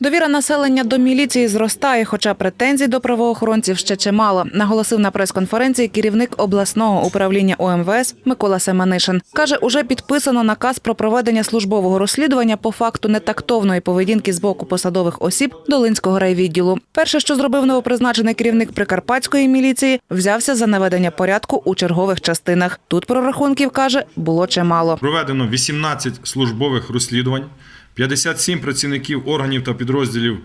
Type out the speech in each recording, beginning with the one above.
Довіра населення до міліції зростає, хоча претензій до правоохоронців ще чимало, наголосив на прес-конференції керівник обласного управління ОМВС Микола Семенишин. Каже, уже підписано наказ про проведення службового розслідування по факту нетактовної поведінки з боку посадових осіб Долинського райвідділу. Перше, що зробив новопризначений керівник прикарпатської міліції, взявся за наведення порядку у чергових частинах. Тут прорахунків каже було чимало. Проведено 18 службових розслідувань, 57 працівників органів та підрозділів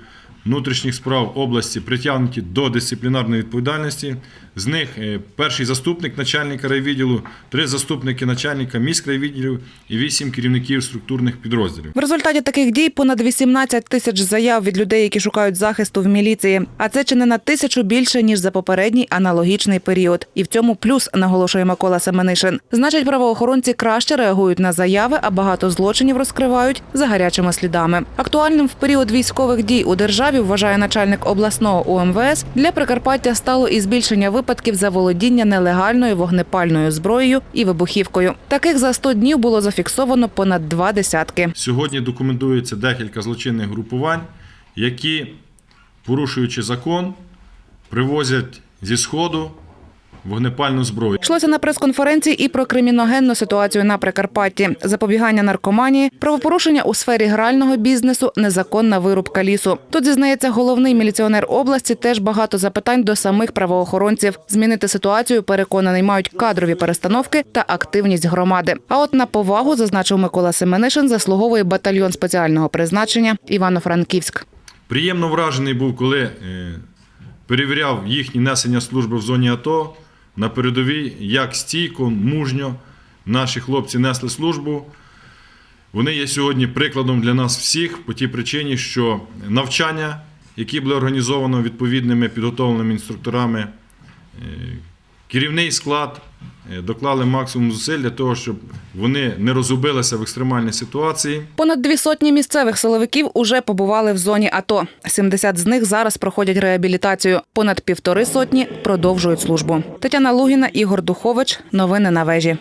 внутрішніх справ області притягнуті до дисциплінарної відповідальності. З них е, перший заступник начальника райвідділу, три заступники начальника міськрайвідділів і вісім керівників структурних підрозділів. В результаті таких дій понад 18 тисяч заяв від людей, які шукають захисту в міліції. А це чи не на тисячу більше ніж за попередній аналогічний період. І в цьому плюс наголошує Микола Семенишин. Значить, правоохоронці краще реагують на заяви, а багато злочинів розкривають за гарячими слідами. Актуальним в період військових дій у державі вважає начальник обласного УМВС для Прикарпаття стало і збільшення випадків заволодіння нелегальною вогнепальною зброєю і вибухівкою. Таких за 100 днів було зафіксовано понад два десятки. Сьогодні документується декілька злочинних групувань, які, порушуючи закон, привозять зі Сходу вогнепальну зброю. Йшлося на прес-конференції і про криміногенну ситуацію на Прикарпатті, запобігання наркоманії, правопорушення у сфері грального бізнесу, незаконна вирубка лісу. Тут зізнається головний міліціонер області. Теж багато запитань до самих правоохоронців. Змінити ситуацію переконаний мають кадрові перестановки та активність громади. А от на повагу зазначив Микола Семенишин, заслуговує батальйон спеціального призначення Івано-Франківськ. Приємно вражений був, коли е, перевіряв їхні несення служби в зоні АТО на передовій, як стійко, мужньо наші хлопці несли службу. Вони є сьогодні прикладом для нас всіх по тій причині, що навчання, які були організовано відповідними підготовленими інструкторами, е, керівний склад доклали максимум зусиль для того, щоб вони не розубилися в екстремальній ситуації. Понад дві сотні місцевих силовиків уже побували в зоні АТО. 70 з них зараз проходять реабілітацію. Понад півтори сотні продовжують службу. Тетяна Лугіна, Ігор Духович. Новини на вежі.